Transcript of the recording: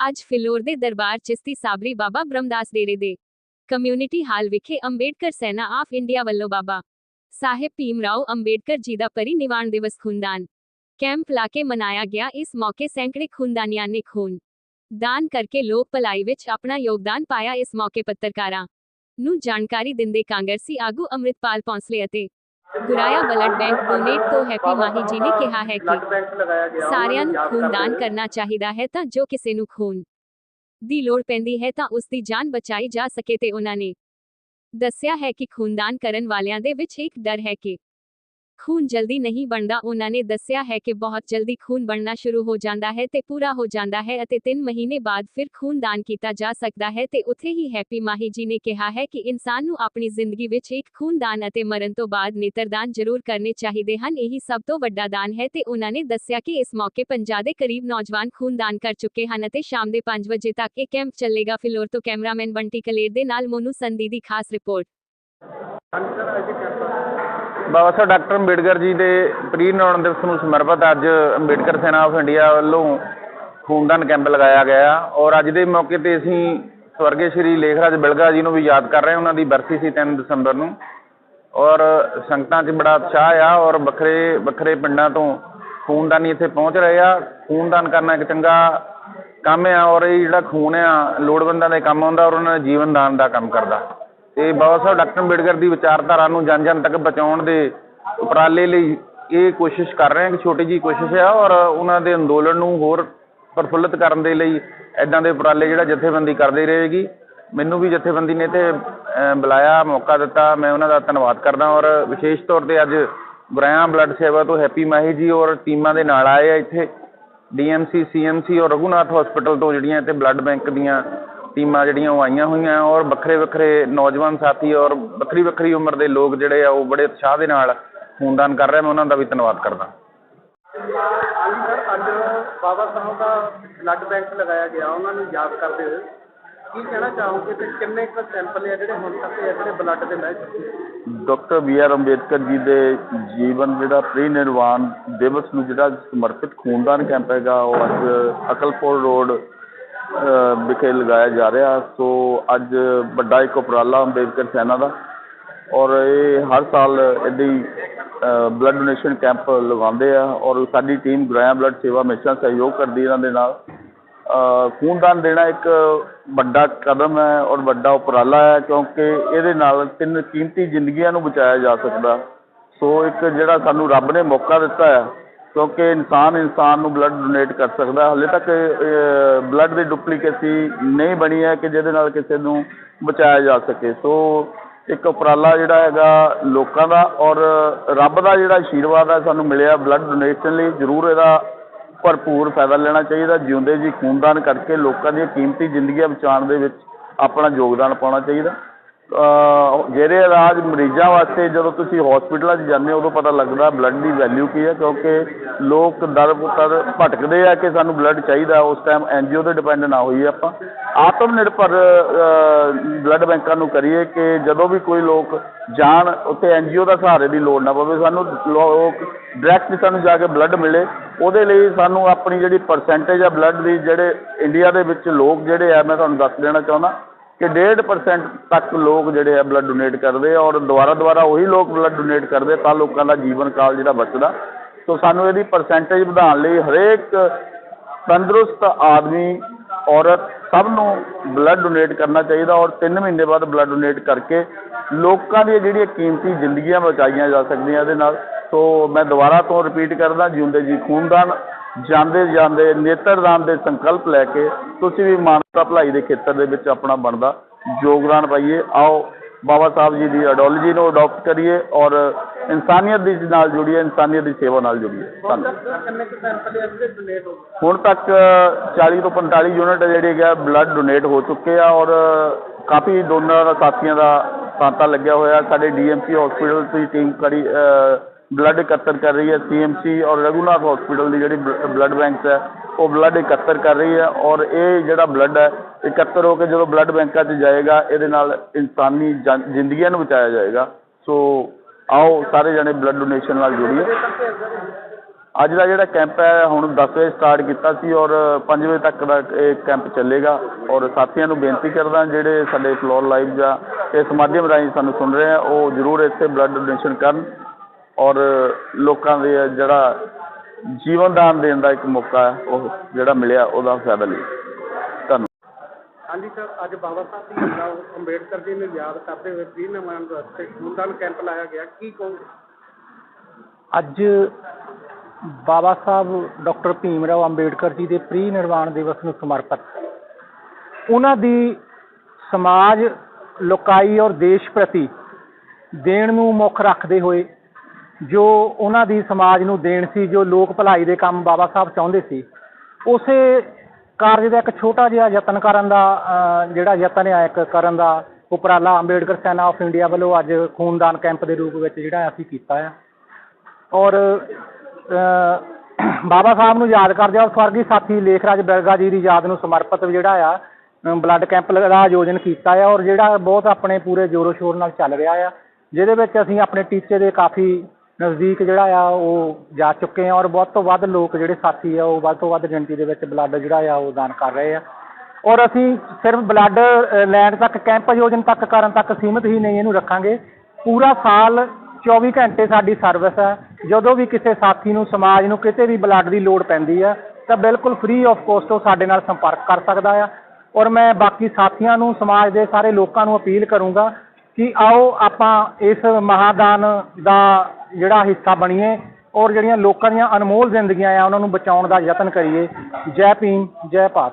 ਅੱਜ ਫਿਲੌਰ ਦੇ ਦਰਬਾਰ ਚਿਸ਼ਤੀ ਸਾਬਰੀ ਬਾਬਾ ਬ੍ਰਹਮਦਾਸ ਡੇਰੇ ਦੇ ਕਮਿਊਨਿਟੀ ਹਾਲ ਵਿਖੇ ਅੰਬੇਡਕਰ ਸੈਨਾ ਆਫ ਇੰਡੀਆ ਵੱਲੋਂ ਬਾਬਾ ਸਾਹਿਬ ਭੀਮ ਰਾਓ ਅੰਬੇਡਕਰ ਜੀ ਦਾ ਪਰਿਨਿਰਵਾਣ ਦਿਵਸ ਖੂਨਦਾਨ। ਕੈਂਪ ਲਾ ਕੇ ਮਨਾਇਆ ਗਿਆ। ਇਸ ਮੌਕੇ ਸੈਂਕੜੇ ਖੂਨਦਾਨੀਆਂ ਨੇ ਖੂਨ ਦਾਨ ਕਰਕੇ ਲੋਕ ਭਲਾਈ ਵਿੱਚ ਆਪਣਾ ਯੋਗਦਾਨ ਪਾਇਆ। ਇਸ ਮੌਕੇ ਪੱਤਰਕਾਰਾਂ ਨੂੰ ਜਾਣਕਾਰੀ ਦਿੰਦੇ ਕਾਂਗਰਸੀ ਆਗੂ ਅੰਮ੍ਰਿਤਪਾਲ ਪੌਂਸਲੇ ਅਤੇ ਗੁਰਾਇਆ ਬਲੱਡ ਬੈਂਕ ਡੋਨੇਟ ਤੋਂ ਹੈਪੀ ਮਾਹੀ ਜੀ ਨੇ ਕਿਹਾ ਹੈ ਕਿ ਸਾਰਿਆਂ ਨੂੰ ਖੂਨਦਾਨ। ਕਰਨਾ ਚਾਹੀਦਾ ਹੈ ਤਾਂ ਜੋ ਕਿਸੇ ਨੂੰ ਖੂਨ ਦੀ ਲੋੜ ਪੈਂਦੀ ਹੈ ਤਾਂ ਉਸ ਦੀ ਜਾਨ ਬਚਾਈ ਜਾ ਸਕੇ ਤੇ ਉਹਨਾਂ ਨੇ ਦੱਸਿਆ ਹੈ ਕਿ ਖੂਨਦਾਨ ਕਰਨ ਵਾਲਿਆਂ ਦੇ ਵਿੱਚ ਇੱਕ ਡਰ ਹੈ ਕਿ ਖੂਨ ਜਲਦੀ ਨਹੀਂ ਬਣਦਾ। ਉਹਨਾਂ ਨੇ ਦੱਸਿਆ ਹੈ ਕਿ ਬਹੁਤ ਜਲਦੀ ਖੂਨ ਬਣਨਾ ਸ਼ੁਰੂ ਹੋ ਜਾਂਦਾ ਹੈ ਤੇ ਪੂਰਾ ਹੋ ਜਾਂਦਾ ਹੈ ਅਤੇ 3 ਮਹੀਨੇ ਬਾਅਦ ਫਿਰ ਖੂਨਦਾਨ ਕੀਤਾ ਜਾ ਸਕਦਾ ਹੈ ਤੇ ਉੱਥੇ ਹੀ ਹੈਪੀ ਮਾਹੀ ਜੀ ਨੇ ਕਿਹਾ ਹੈ ਕਿ ਇਨਸਾਨ ਨੂੰ ਆਪਣੀ ਜ਼ਿੰਦਗੀ ਵਿੱਚ ਇੱਕ ਖੂਨਦਾਨ ਅਤੇ ਮਰਨ ਤੋਂ ਬਾਅਦ ਨੇਤਰਦਾਨ ਜ਼ਰੂਰ ਕਰਨੇ ਚਾਹੀਦੇ ਹਨ। ਇਹੀ ਸਭ ਤੋਂ ਵੱਡਾ ਦਾਨ ਹੈ ਤੇ ਉਹਨਾਂ ਨੇ ਦੱਸਿਆ ਕਿ ਇਸ ਮੌਕੇ ਪੰਜਾਹ ਦੇ ਕਰੀਬ ਨੌਜਵਾਨ ਖੂਨਦਾਨ ਕਰ ਚੁੱਕੇ ਹਨ ਅਤੇ ਸ਼ਾਮ ਦੇ 5 ਵਜੇ ਤੱਕ ਇਹ ਕੈਂਪ ਚੱਲੇਗਾ। ਫਿਲੌਰ ਤੋਂ ਕੈਮਰਾਮੈਨ ਬੰਟੀ ਕਲੇਰ ਦੇ ਨਾਲ ਮੋਨੂ ਸੰਧੀ ਦੀ ਖਾਸ ਰਿਪੋਰਟ। ਹਾਂਜੀ, ਸਰ ਅੱਜ ਕੈਂਪ ਬਾਬਾ ਸਾਹਿਬ, ਡਾਕਟਰ ਅੰਬੇਡਕਰ ਜੀ ਦੇ ਪ੍ਰੀ ਪ੍ਰੀਨਿਰਵਾਣ ਦਿਵਸ ਨੂੰ ਸਮਰਪਿਤ ਅੱਜ ਅੰਬੇਡਕਰ ਸੈਨਾ ਆਫ ਇੰਡੀਆ ਵੱਲੋਂ ਖੂਨਦਾਨ ਕੈਂਪ ਲਗਾਇਆ ਗਿਆ ਔਰ ਅੱਜ ਦੇ ਮੌਕੇ ਤੇ ਅਸੀਂ ਸਵਰਗੀ ਸ਼੍ਰੀ ਲੇਖਰਾਜ ਬਿਲਗਾ ਜੀ ਨੂੰ ਵੀ ਯਾਦ ਕਰ ਰਹੇ ਹਾਂ, ਉਹਨਾਂ ਦੀ ਬਰਸੀ ਸੀ 3 ਦਸੰਬਰ ਨੂੰ ਔਰ ਸੰਗਤਾਂ 'ਚ ਬੜਾ ਉਤਸ਼ਾਹ ਆ ਔਰ ਵੱਖਰੇ ਵੱਖਰੇ ਪਿੰਡਾਂ ਤੋਂ ਖੂਨਦਾਨੀ ਇੱਥੇ ਪਹੁੰਚ ਰਹੇ ਆ। ਖੂਨਦਾਨ ਕਰਨਾ ਇੱਕ ਚੰਗਾ ਕੰਮ ਆ ਔਰ ਇਹ ਜਿਹੜਾ ਖੂਨ ਆ, ਲੋੜਵੰਦਾਂ ਦੇ ਕੰਮ ਆਉਂਦਾ ਔਰ ਉਹਨਾਂ ਦੇ ਜੀਵਨ ਦਾਨ ਦਾ ਕੰਮ ਕਰਦਾ। ਤੇ ਬਾਬਾ ਸਾਹਿਬ ਡਾਕਟਰ ਅੰਬੇਡਕਰ ਦੀ ਵਿਚਾਰਧਾਰਾ ਨੂੰ ਜਨ ਜਨ ਤੱਕ ਪਹੁੰਚਾਉਣ ਦੇ ਉਪਰਾਲੇ ਲਈ ਇਹ ਕੋਸ਼ਿਸ਼ ਕਰ ਰਹੇ ਹਾਂ ਕਿ ਛੋਟੀ ਜੀ ਕੋਸ਼ਿਸ਼ ਆ ਔਰ ਉਹਨਾਂ ਦੇ ਅੰਦੋਲਨ ਨੂੰ ਹੋਰ ਪ੍ਰਫੁੱਲਤ ਕਰਨ ਦੇ ਲਈ ਐਦਾਂ ਦੇ ਉਪਰਾਲੇ ਜਿਹੜਾ ਜਥੇਬੰਦੀ ਕਰਦੀ ਰਹੇਗੀ। ਮੈਨੂੰ ਵੀ ਜਥੇਬੰਦੀ ਨੇ ਤੇ ਬੁਲਾਇਆ, ਮੌਕਾ ਦਿੱਤਾ। ਮੈਂ ਉਹਨਾਂ ਦਾ ਧੰਨਵਾਦ ਕਰਦਾ ਔਰ ਵਿਸ਼ੇਸ਼ ਤੌਰ ਤੇ ਅੱਜ ਗੁਰਾਇਆ ਬਲੱਡ ਸੇਵਾ ਤੋਂ ਹੈਪੀ ਮਾਹੀ ਜੀ ਔਰ ਟੀਮਾਂ ਦੇ ਨਾਲ ਆਏ ਆ ਇੱਥੇ। ਡੀਐਮਸੀ ਸੀਐਮਸੀ ਔਰ ਰਘੂਨਾਥ ਹਸਪੀਟਲ ਤੋਂ ਜਿਹੜੀਆਂ ਇੱਥੇ ਬਲੱਡ ਬੈਂਕ ਦੀਆਂ ਟੀਮਾਂ ਜਿਹੜੀਆਂ ਉਹ ਆਈਆਂ ਹੋਈਆਂ ਔਰ ਵੱਖਰੇ ਵੱਖਰੇ ਨੌਜਵਾਨ ਸਾਥੀ ਔਰ ਵੱਖਰੀ ਵੱਖਰੀ ਉਮਰ ਦੇ ਲੋਕ ਜਿਹੜੇ ਆ ਉਹ ਬੜੇ ਉਤਸ਼ਾਹ ਦੇ ਨਾਲ ਖੂਨਦਾਨ ਕਰ ਰਹੇ ਮੈਂ ਉਹਨਾਂ ਦਾ ਵੀ ਧੰਨਵਾਦ ਕਰਦਾ। ਹਾਂਜੀ ਸਰ ਅੱਜ ਬਾਬਾ ਸਾਹਿਬ ਦਾ ਬਲੱਡ ਬੈਂਕ ਲਗਾਇਆ ਗਿਆ ਉਹਨਾਂ ਨੂੰ ਯਾਦ ਕਰਦੇ ਹੋਏ। ਕੀ ਕਹਿਣਾ ਚਾਹੋਗੇ ਤੇ ਕਿੰਨੇ ਕੁ ਸੈਂਪਲ ਆ ਜਿਹੜੇ ਹੁਣ ਤੱਕ ਆ ਜਿਹੜੇ ਬਲੱਡ ਦੇ ਮਿਲ ਚੁੱਕੇ doctor B R Ambedkar ji ਦੇ ਜੀਵਨ ਜਿਹੜਾ ਪ੍ਰੀਨਿਰਵਾਣ ਦਿਵਸ ਨੂੰ ਜਿਹੜਾ ਸਮਰਪਿਤ ਖੂਨਦਾਨ ਕੈਂਪ ਹੈਗਾ ਉਹ ਅੱਜ ਅਕਲਪੁਰ ਰੋਡ ਵਿਖੇ ਲਗਾਇਆ ਜਾ ਰਿਹਾ। ਸੋ ਅੱਜ ਵੱਡਾ ਇੱਕ ਉਪਰਾਲਾ ਅੰਬੇਦਕਰ ਸੈਨਾ ਦਾ। ਔਰ ਇਹ ਹਰ ਸਾਲ ਇੱਦਾਂ ਬਲੱਡ ਡੋਨੇਸ਼ਨ ਕੈਂਪ ਲਗਾਉਂਦੇ ਆ। ਔਰ ਸਾਡੀ ਟੀਮ ਗੁਰਾਇਆ ਬਲੱਡ ਸੇਵਾ ਹਮੇਸ਼ਾ ਸਹਿਯੋਗ ਕਰਦੀ ਇਹਨਾਂ ਦੇ ਨਾਲ। ਖੂਨਦਾਨ ਦੇਣਾ ਇੱਕ ਵੱਡਾ ਕਦਮ ਹੈ ਔਰ ਵੱਡਾ ਉਪਰਾਲਾ ਹੈ, ਕਿਉਂਕਿ ਇਹਦੇ ਨਾਲ ਤਿੰਨ ਕੀਮਤੀ ਜ਼ਿੰਦਗੀਆਂ ਨੂੰ ਬਚਾਇਆ ਜਾ ਸਕਦਾ। ਸੋ ਇੱਕ ਜਿਹੜਾ ਸਾਨੂੰ ਰੱਬ ਨੇ ਮੌਕਾ ਦਿੱਤਾ ਹੈ ਕਿਉਂਕਿ ਇਨਸਾਨ ਇਨਸਾਨ ਨੂੰ ਬਲੱਡ ਡੋਨੇਟ ਕਰ ਸਕਦਾ। ਹਾਲੇ ਤੱਕ ਬਲੱਡ ਦੀ ਡੁਪਲੀਕੇਸੀ ਨਹੀਂ ਬਣੀ ਹੈ ਕਿ ਜਿਹਦੇ ਨਾਲ ਕਿਸੇ ਨੂੰ ਬਚਾਇਆ ਜਾ ਸਕੇ। ਸੋ, ਇੱਕ ਉਪਰਾਲਾ ਜਿਹੜਾ ਹੈਗਾ ਲੋਕਾਂ ਦਾ ਔਰ ਰੱਬ ਦਾ ਜਿਹੜਾ ਆਸ਼ੀਰਵਾਦ ਹੈ, ਸਾਨੂੰ ਮਿਲਿਆ ਬਲੱਡ ਡੋਨੇਸ਼ਨ ਲਈ। ਜ਼ਰੂਰ ਇਹਦਾ ਭਰਪੂਰ ਫਾਇਦਾ ਲੈਣਾ ਚਾਹੀਦਾ। ਜਿਉਂਦੇ ਜੀ, ਖੂਨਦਾਨ ਕਰਕੇ ਲੋਕਾਂ ਦੀਆਂ ਕੀਮਤੀ ਜ਼ਿੰਦਗੀਆਂ ਬਚਾਉਣ ਦੇ ਵਿੱਚ ਆਪਣਾ ਯੋਗਦਾਨ ਪਾਉਣਾ ਚਾਹੀਦਾ। ਜਿਹੜੇ ਇਲਾਜ ਮਰੀਜ਼ਾਂ ਵਾਸਤੇ ਜਦੋਂ ਤੁਸੀਂ ਹਸਪੀਟਲਾਂ 'ਚ ਜਾਂਦੇ ਹੋ, ਉਦੋਂ ਪਤਾ ਲੱਗਦਾ ਬਲੱਡ ਦੀ ਵੈਲਿਊ ਕੀ ਹੈ, ਕਿਉਂਕਿ ਲੋਕ ਦਰ ਦਰ ਭਟਕਦੇ ਆ ਕਿ ਸਾਨੂੰ ਬਲੱਡ ਚਾਹੀਦਾ, ਉਸ ਟਾਈਮ ਐਨਜੀਓ ਤੇ ਡਿਪੈਂਡ ਨਾ ਹੋਈਏ ਆਪਾਂ। ਆਤਮ ਨਿਰਭਰ ਬਲੱਡ ਬੈਂਕਾਂ ਨੂੰ ਕਰੀਏ ਕਿ ਜਦੋਂ ਵੀ ਕੋਈ ਲੋਕ ਜਾਣ, ਉੱਥੇ ਐਨਜੀਓ ਦਾ ਸਹਾਰੇ ਦੀ ਲੋੜ ਨਾ ਪਵੇ। ਸਾਨੂੰ ਲੋਕ ਡਾਇਰੈਕਟ ਸਾਨੂੰ ਜਾ ਕੇ ਬਲੱਡ ਮਿਲੇ। ਉਹਦੇ ਲਈ ਸਾਨੂੰ ਆਪਣੀ ਜਿਹੜੀ ਪਰਸੈਂਟੇਜ ਆ ਬਲੱਡ ਦੀ, ਜਿਹੜੇ ਇੰਡੀਆ ਦੇ ਵਿੱਚ ਲੋਕ ਜਿਹੜੇ ਆ, ਮੈਂ ਤੁਹਾਨੂੰ ਦੱਸ ਦੇਣਾ ਚਾਹੁੰਦਾ ਕਿ 1.5% ਤੱਕ ਲੋਕ ਜਿਹੜੇ ਆ ਬਲੱਡ ਡੋਨੇਟ ਕਰਦੇ ਆ ਔਰ ਦੁਬਾਰਾ ਦੁਬਾਰਾ ਉਹੀ ਲੋਕ ਬਲੱਡ ਡੋਨੇਟ ਕਰਦੇ ਤਾਂ ਲੋਕਾਂ ਦਾ ਜੀਵਨ ਕਾਲ ਜਿਹੜਾ ਬਚਦਾ। ਸੋ ਸਾਨੂੰ ਇਹਦੀ ਪਰਸੈਂਟੇਜ ਵਧਾਉਣ ਲਈ ਹਰੇਕ ਤੰਦਰੁਸਤ ਆਦਮੀ, ਔਰਤ ਸਭ ਨੂੰ ਬਲੱਡ ਡੋਨੇਟ ਕਰਨਾ ਚਾਹੀਦਾ ਔਰ 3 ਮਹੀਨੇ ਬਾਅਦ ਬਲੱਡ ਡੋਨੇਟ ਕਰਕੇ ਲੋਕਾਂ ਦੀਆਂ ਜਿਹੜੀਆਂ ਕੀਮਤੀ ਜ਼ਿੰਦਗੀਆਂ ਬਚਾਈਆਂ ਜਾ ਸਕਦੀਆਂ ਇਹਦੇ ਨਾਲ। ਸੋ ਮੈਂ ਦੁਬਾਰਾ ਤੋਂ ਰਿਪੀਟ ਕਰਦਾ, ਜਿਉਂਦੇ ਜੀ ਖੂਨਦਾਨ। ਜਾਂਦੇ ਜਾਂਦੇ ਨੇਤਰਦਾਨ ਦੇ ਸੰਕਲਪ ਲੈ ਕੇ ਤੁਸੀਂ ਵੀ ਮਾਨਵਤਾ ਭਲਾਈ ਦੇ ਖੇਤਰ ਦੇ ਵਿੱਚ ਆਪਣਾ ਬਣਦਾ ਯੋਗਦਾਨ ਪਾਈਏ। ਆਓ ਬਾਬਾ ਸਾਹਿਬ ਜੀ ਦੀ ਆਈਡੀਓਲੋਜੀ ਨੂੰ ਅਡਾਪਟ ਕਰੀਏ ਔਰ ਇਨਸਾਨੀਅਤ ਦੀ ਨਾਲ ਜੁੜੀਏ, ਇਨਸਾਨੀਅਤ ਦੀ ਸੇਵਾ ਨਾਲ ਜੁੜੀਏ। ਹੁਣ ਧੰਨਵਾਦ। ਤੱਕ ਹੁਣ ਤੱਕ 40 ਤੋਂ 45 ਯੂਨਿਟ ਜਿਹੜੇ ਗਿਆ ਬਲੱਡ ਡੋਨੇਟ ਹੋ ਚੁੱਕੇ ਆ ਔਰ ਕਾਫੀ ਡੋਨਰ ਦਾ ਸਾਥੀਆਂ ਦਾ ਤਾਂਤਾ ਲੱਗਿਆ ਹੋਇਆ। ਸਾਡੇ ਡੀਐਮਸੀ ਹਸਪੀਟਲ ਦੀ ਟੀਮ ਕੜੀ ਬਲੱਡ ਇਕੱਤਰ ਕਰ ਰਹੀ ਹੈ ਸੀਐਮਸੀ ਔਰ ਰਘੁਨਾਥ ਹਸਪੀਟਲ ਦੀ ਜਿਹੜੀ ਬਲੱਡ ਬੈਂਕਸ ਹੈ, ਉਹ ਬਲੱਡ ਇਕੱਤਰ ਕਰ ਰਹੀ ਹੈ ਔਰ ਇਹ ਜਿਹੜਾ ਬਲੱਡ ਹੈ, ਇਕੱਤਰ ਹੋ ਕੇ ਜਦੋਂ ਬਲੱਡ ਬੈਂਕਾਂ 'ਚ ਜਾਏਗਾ, ਇਹਦੇ ਨਾਲ ਇਨਸਾਨੀ ਜਨ- ਜ਼ਿੰਦਗੀਆਂ ਨੂੰ ਬਚਾਇਆ ਜਾਏਗਾ। ਸੋ ਆਓ ਸਾਰੇ ਜਣੇ ਬਲੱਡ ਡੋਨੇਸ਼ਨ ਨਾਲ ਜੁੜੀਏ। ਅੱਜ ਦਾ ਜਿਹੜਾ ਕੈਂਪ ਹੈ, ਹੁਣ 10 ਵਜੇ ਸਟਾਰਟ ਕੀਤਾ ਸੀ ਔਰ 5 ਵਜੇ ਤੱਕ ਦਾ ਇਹ ਕੈਂਪ ਚੱਲੇਗਾ। ਔਰ ਸਾਥੀਆਂ ਨੂੰ ਬੇਨਤੀ ਕਰਦਾ, ਜਿਹੜੇ ਸਾਡੇ ਫਲੋਰ ਲਾਈਵ ਜਾਂ ਇਸ ਮਾਧਿਅਮ ਰਾਹੀਂ ਸਾਨੂੰ ਸੁਣ ਰਹੇ ਆ, ਉਹ ਜ਼ਰੂਰ ਇੱਥੇ ਬਲੱਡ ਡੋਨੇਸ਼ਨ ਕਰਨ। ਔਰ ਲੋਕਾਂ ਦੇ ਜਿਹੜਾ ਜੀਵਨ ਦਾਨ ਦੇਣ ਦਾ ਇੱਕ ਮੌਕਾ ਹੈ ਉਹ ਜਿਹੜਾ ਮਿਲਿਆ ਉਹਦਾ ਫਾਇਦਾ ਲਈ। ਧੰਨਵਾਦ। ਹਾਂਜੀ ਸਰ ਅੱਜ ਬਾਬਾ ਸਾਹਿਬ ਦੀ ਭੀਮਰਾਓ ਅੰਬੇਡਕਰ ਜੀ ਨੂੰ ਯਾਦ ਕਰਦੇ ਹੋਏ ਪ੍ਰੀ ਨਿਰਵਾਣ ਵਾਸਤੇ ਖੂਨਦਾਨ ਕੈਂਪ ਲਾਇਆ ਗਿਆ। ਕੀ ਕਹੋ ਅੱਜ ਬਾਬਾ ਸਾਹਿਬ ਡਾਕਟਰ ਭੀਮ ਰਾਓ ਅੰਬੇਡਕਰ ਜੀ ਦੇ ਪ੍ਰੀ ਨਿਰਵਾਣ ਦਿਵਸ ਨੂੰ ਸਮਰਪਿਤ। ਉਹਨਾਂ ਦੀ ਸਮਾਜ ਲੋਕਾਈ ਔਰ ਦੇਸ਼ ਪ੍ਰਤੀ ਦੇਣ ਨੂੰ ਮੁੱਖ ਰੱਖਦੇ ਹੋਏ ਜੋ ਉਹਨਾਂ ਦੀ ਸਮਾਜ ਨੂੰ ਦੇਣ ਸੀ, ਜੋ ਲੋਕ ਭਲਾਈ ਦੇ ਕੰਮ ਬਾਬਾ ਸਾਹਿਬ ਚਾਹੁੰਦੇ ਸੀ, ਉਸੇ ਕਾਰਜ ਦਾ ਇੱਕ ਛੋਟਾ ਜਿਹਾ ਯਤਨ ਕਰਨ ਦਾ ਜਿਹੜਾ ਯਤਨ ਆ, ਇੱਕ ਕਰਨ ਦਾ ਉਪਰਾਲਾ ਅੰਬੇਡਕਰ ਸੈਨਾ ਆਫ ਇੰਡੀਆ ਵੱਲੋਂ ਅੱਜ ਖੂਨਦਾਨ ਕੈਂਪ ਦੇ ਰੂਪ ਵਿੱਚ ਜਿਹੜਾ ਅਸੀਂ ਕੀਤਾ ਆ। ਔਰ ਬਾਬਾ ਸਾਹਿਬ ਨੂੰ ਯਾਦ ਕਰਦੇ ਔਰ ਸਵਰਗੀ ਸਾਥੀ ਲੇਖਰਾਜ ਬਿਰਗਾ ਜੀ ਦੀ ਯਾਦ ਨੂੰ ਸਮਰਪਿਤ ਜਿਹੜਾ ਆ ਬਲੱਡ ਕੈਂਪ ਦਾ ਆਯੋਜਨ ਕੀਤਾ ਆ, ਔਰ ਜਿਹੜਾ ਬਹੁਤ ਆਪਣੇ ਪੂਰੇ ਜ਼ੋਰੋ ਸ਼ੋਰ ਨਾਲ ਚੱਲ ਰਿਹਾ ਆ, ਜਿਹਦੇ ਵਿੱਚ ਅਸੀਂ ਆਪਣੇ ਟੀਚੇ ਦੇ ਕਾਫੀ ਨਜ਼ਦੀਕ ਜਿਹੜਾ ਆ, ਉਹ ਜਾ ਚੁੱਕੇ ਆ ਔਰ ਵੱਧ ਤੋਂ ਵੱਧ ਲੋਕ ਜਿਹੜੇ ਸਾਥੀ ਆ, ਉਹ ਵੱਧ ਤੋਂ ਵੱਧ ਗਿਣਤੀ ਦੇ ਵਿੱਚ ਬਲੱਡ ਜਿਹੜਾ ਆ, ਉਹ ਦਾਨ ਕਰ ਰਹੇ ਆ। ਔਰ ਅਸੀਂ ਸਿਰਫ ਬਲੱਡ ਲੈਣ ਤੱਕ, ਕੈਂਪ ਆਯੋਜਨ ਤੱਕ ਕਰਨ ਤੱਕ ਸੀਮਿਤ ਹੀ ਨਹੀਂ ਇਹਨੂੰ ਰੱਖਾਂਗੇ। ਪੂਰਾ ਸਾਲ 24 ਘੰਟੇ ਸਾਡੀ ਸਰਵਿਸ ਹੈ ਜਦੋਂ ਵੀ ਕਿਸੇ ਸਾਥੀ ਨੂੰ, ਸਮਾਜ ਨੂੰ ਕਿਤੇ ਵੀ ਬਲੱਡ ਦੀ ਲੋੜ ਪੈਂਦੀ ਆ, ਤਾਂ ਬਿਲਕੁਲ ਫ੍ਰੀ ਆਫ ਕੋਸਟ ਉਹ ਸਾਡੇ ਨਾਲ ਸੰਪਰਕ ਕਰ ਸਕਦਾ ਆ। ਔਰ ਮੈਂ ਬਾਕੀ ਸਾਥੀਆਂ ਨੂੰ, ਸਮਾਜ ਦੇ ਸਾਰੇ ਲੋਕਾਂ ਨੂੰ ਅਪੀਲ ਕਰੂੰਗਾ ਕਿ ਆਓ ਆਪਾਂ ਇਸ ਮਹਾਦਾਨ ਦਾ ਜਿਹੜਾ ਹਿੱਸਾ ਬਣੀਏ ਔਰ ਜਿਹੜੀਆਂ ਲੋਕਾਂ ਦੀਆਂ ਅਨਮੋਲ ਜ਼ਿੰਦਗੀਆਂ ਆ, ਉਹਨਾਂ ਨੂੰ ਬਚਾਉਣ ਦਾ ਯਤਨ ਕਰੀਏ। ਜੈ ਭੀਮ, ਜੈ ਭਾਰਤ।